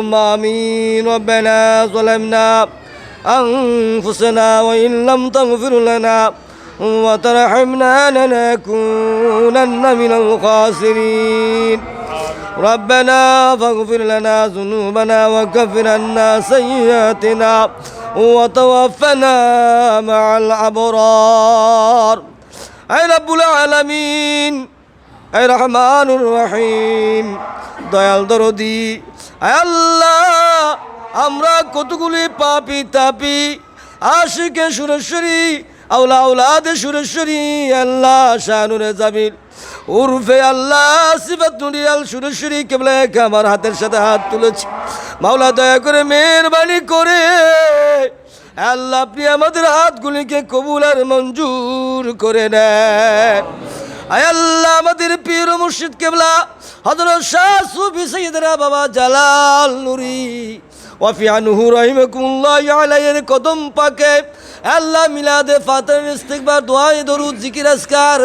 اللهم آمين. ربنا ظلمنا أنفسنا وإن لم تغفر لنا وترحمنا لنكونن من الخاسرين. ربنا فاغفر لنا ذنوبنا وكفر عنا سيئاتنا وتوفنا مع الأبرار. أي رب العالمين أي رحمن الرحيم. দয়াল দরদি। আল্লাহ, আমরা কতগুলি পাপি তাপি। আশিকে সুরেশ্বরী আউলা আউলাদে সুরেশ্বরী, আল্লাহ শাহনুরে জামিল। উরফে আল্লাহ সিফাত নুরিয়াল সুরেশ্বরী, কেবলে আমার হাতের সাথে হাত তুলেছি। মাওলা দয়া করে মেহরবানি করে। আল্লাহ, আপনি আমাদের হাতগুলিকে কবুল মঞ্জুর করে নেন। আয় আল্লাহ, আমাদের পীর মুর্শিদ কেবলা, হযরত শাহ সুফি সাইয়েদনা বাবা জালাল নুরি। ওয়াফি আনহু রাহিমাকুমুল্লাহ আলাইহির কদম পাকে। আল্লাহ, মিলাদে ফাতের ইস্তিগফার, দোয়ায়ে দরুদ, জিকির, আজকার,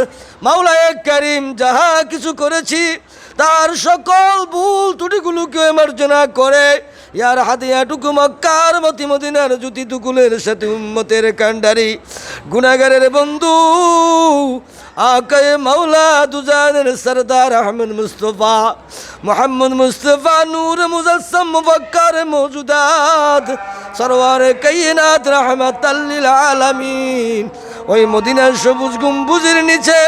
মাওলায়ে কারীম, যাহা কিছু করেছি, তার সকল ভুল ত্রুটিগুলোকে মার্জনা করে। ইয়ার হাতিয়াটুকু মক্কার মতি মদিনার জ্যোতি তুকুলের সাথে উম্মতের কান্ডারি গুনাগারের বন্ধু আকায়ে মাওলা দুজানের সরদার আহমদ মুস্তফা, মোহাম্মদ মুস্তফা নূর মুজাসম মুফক্কার মৌজুদাত সরওয়ার কাইনাত রাহমাতাল্লিল আলামিন। ওই মদিনার সবুজ গম্বুজের নিচে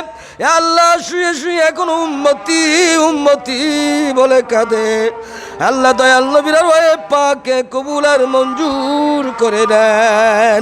আল্লাহ শুয়ে শুয়ে এখন উম্মতি উম্মতি বলে কাঁদে। আল্লাহ দয়াল নবীর পাকে কবুল আর মঞ্জুর করে দেন।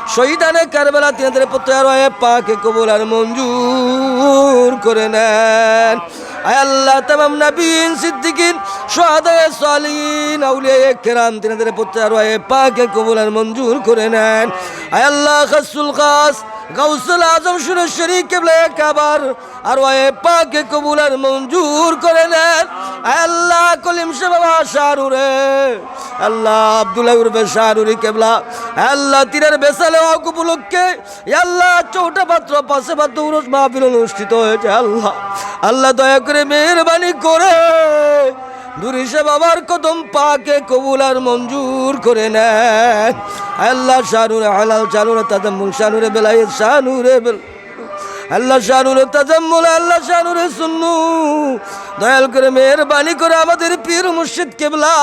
শহীদানে কারবেলা তিনাদের প্রত্যেকের ওয়ে পাকে কবুল আর মঞ্জুর করে নেন। আয় আল্লাহ, তামাম নবীন, সিদ্দিকিন সোহাদায় সালিন আউলিয়া কেরাম তিনাদের প্রত্যার ওয়ে পাকে কবুল আর মঞ্জুর করে নেন। আয় আল্লাহ, খাসুল খাস, গাউসুল আজম সুরেশ্বরী কেবলে কাবার আর ওয়ে পাকে কবুল আর মঞ্জুর করে নেন। আল্লাহ, কলিম সে শাহরুরে, আল্লাহ আব্দুল্লাহ উর্বে শাহরুরি কেবলা আল্লাহ, তীরের বেসালে হক উপলক্ষে আল্লাহ চৌটা পাত্র পাশে পাত্র উরস মাহফিল অনুষ্ঠিত হয়েছে। আল্লাহ আল্লাহ দয়া করে মেহরবানি করে। দুরিশে বাবার কদম পাকে কবুল আর মঞ্জুর করে নেন আল্লাহ শাহনুরে হালাল শাহরুর তাদের মুল শাহরুরে বেলায় শাহরুরে, বেল আল্লাহ শাহরুর তাজাম্মুল, আল্লাহ শাহরুর সুন্নু। দয়াল করে মেহরবানি করে আমাদের পীর মুর্শিদ কেবলা,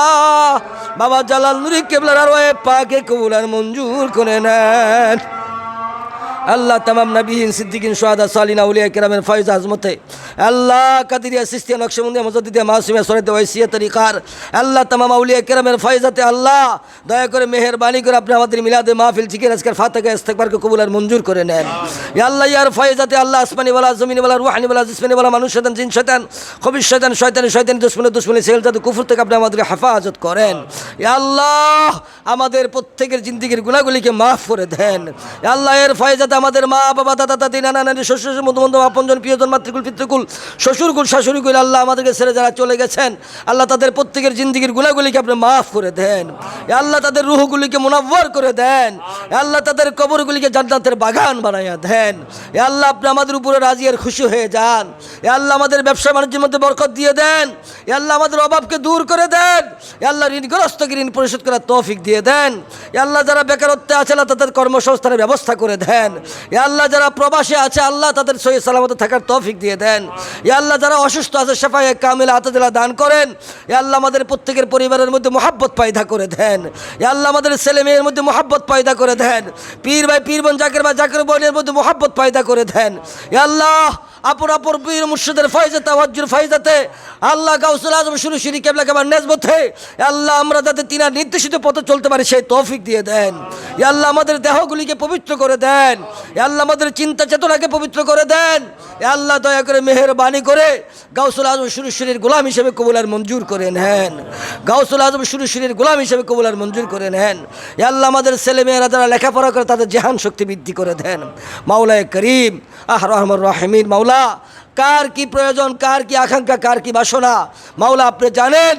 বাবা জালাল নুরি কেবলার আর পাকে কবুল আর মঞ্জুর করে নেন। আল্লাহ তামাম নবীন সিদ্দিকিন সোহাদা সালিনা উলিয়া কেরামের ফয়জ আজমতে। আল্লাহ কাদিরিয়া সিস্তিয়া নকশবন্দিয়া মজদিদিয়া মাসুমিয়া সরাতে ওয়াইসিয়া তরিকার। আল্লাহ তামাম আউলিয়া কেরামের ফয়জাতে আল্লাহ দয়া করে মেহরবানি করে আপনি আমাদের মিলাদে মাহফিল জিকির আজকের ফাতাকে ইস্তেকবারকে কবুল আর মঞ্জুর করে নেন। আল্লাহ ইয়ার ফয়জাতে আল্লাহ আসমানি ওয়ালা জমিনি ওয়ালা রুহানি ওয়ালা জিসমানি ওয়ালা মানুষ শয়তান জিন শয়তান খবির শয়তান শয়তানি শয়তানি দুশ্মনী দুশ্মনী সেল জাদু কুফর থেকে আপনি আমাদের হেফাজত করেন। আল্লাহ আমাদের প্রত্যেকের জিন্দিগির গুণাগুলিকে মাফ করে দেন। আল্লাহ এর ফয়জাতে আমাদের মা, বাবা, দাদা, দাদি, নানা, নানি, শ্বশুর বন্ধু আপনজন, প্রিয়জন, মাতৃকুল, পিতৃকুল শ্বশুরকুল শাশুড়িকুল আল্লাহ আমাদেরকে ছেড়ে যারা চলে গেছেন, আল্লাহ তাদের প্রত্যেকের জিন্দিগির গুণাগুলিকে আপনি মাফ করে দেন। আল্লাহ তাদের রুহগুলিকে মুনাব্বর করে দেন। আল্লাহ তাদের কবরগুলিকে জান্নাতের বাগান বানাইয়া দেন। ইয়া আল্লাহ আপনি আমাদের উপরে রাজি আর খুশি হয়ে যান। ইয়া আল্লাহ আমাদের ব্যবসা বাণিজ্যের মধ্যে বরকত দিয়ে দেন। ইয়া আল্লাহ আমাদের অভাবকে দূর করে দেন। ইয়া আল্লাহ ঋণগ্রস্তকে ঋণ পরিশোধ করার তৌফিক দিয়ে দেন। ইয়া আল্লাহ যারা বেকারত্বে আছে, আল্লাহ তাদের কর্মসংস্থানের ব্যবস্থা করে দেন। আল্লাহ যারা প্রবাসে আছে, আল্লাহ তাদের সহি সালামতে থাকার তৌফিক দিয়ে দেন। ইয়া আল্লাহ যারা অসুস্থ আছে সেফাই কামিল আতাদিলা দান করেন। ইয়া আল্লাহ আমাদের প্রত্যেকের পরিবারের মধ্যে মহাব্বত পায়দা করে দেন। ইয়া আল্লাহ আমাদের ছেলে মেয়ের মধ্যে মহাব্বত পায়দা করে দেন। পীর ভাই পীর বোন জাকের ভাই, জাকের বোনের মধ্যে মহাব্বত পায়দা করে দেন। ইয়া আল্লাহ আপন আপর বীর মুর্শিদের ফাইজে তাওয়াজ্জুর ফাইজাতে আল্লাহ গাউসুল আজম শুরু শুরু কেবলা কেবার নেজবতে আল্লাহ, আমরা যাতে তিনার নির্দেশিত পথে চলতে পারি, সেই তৌফিক দিয়ে দেন। আল্লাহ, আমাদের দেহগুলিকে পবিত্র করে দেন। আল্লাহ, আমাদের চিন্তা চেতনাকে পবিত্র করে দেন। আল্লাহ, দয়া করে মেহেরবানি করে গাউসুল আজম শুরু শুরির গোলাম হিসেবে কবুলার মঞ্জুর করে নেন। গাউসুল আজম শুরু শুরির গোলাম হিসেবে কবুলার মঞ্জুর করে নেন। আল্লাহ, আমাদের ছেলেমেয়েরা যারা লেখাপড়া করে, তাদের জেহান শক্তি বৃদ্ধি করে দেন। মাওলায় করিম আহ রহমান রাহিমিন, মাওলা, কার কি প্রয়োজন, কার কি আকাঙ্ক্ষা, কার কি বাসনা? মাওলা, আপনি জানেন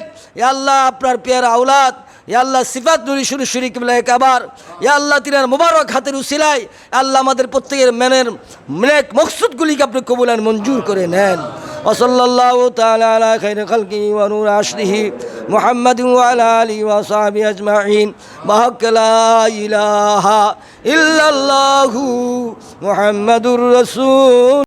আল্লাহ, আপনার পেয়ার আউলাদ আল্লাহ, সিফাত নুরি শুরু শুরি কিবলা কাবার আল্লাহ, তিনার মোবারক হাতের উসিলাই আল্লাহ আমাদের প্রত্যেকের মেনের মেক মকসুদগুলিকে আপনি কবুলান মঞ্জুর করে নেন। وصلى الله تعالى على خير خلقه ونور عشره محمد وعلى آله وصحبه أجمعين. بحق لا إله إلا الله محمد رسول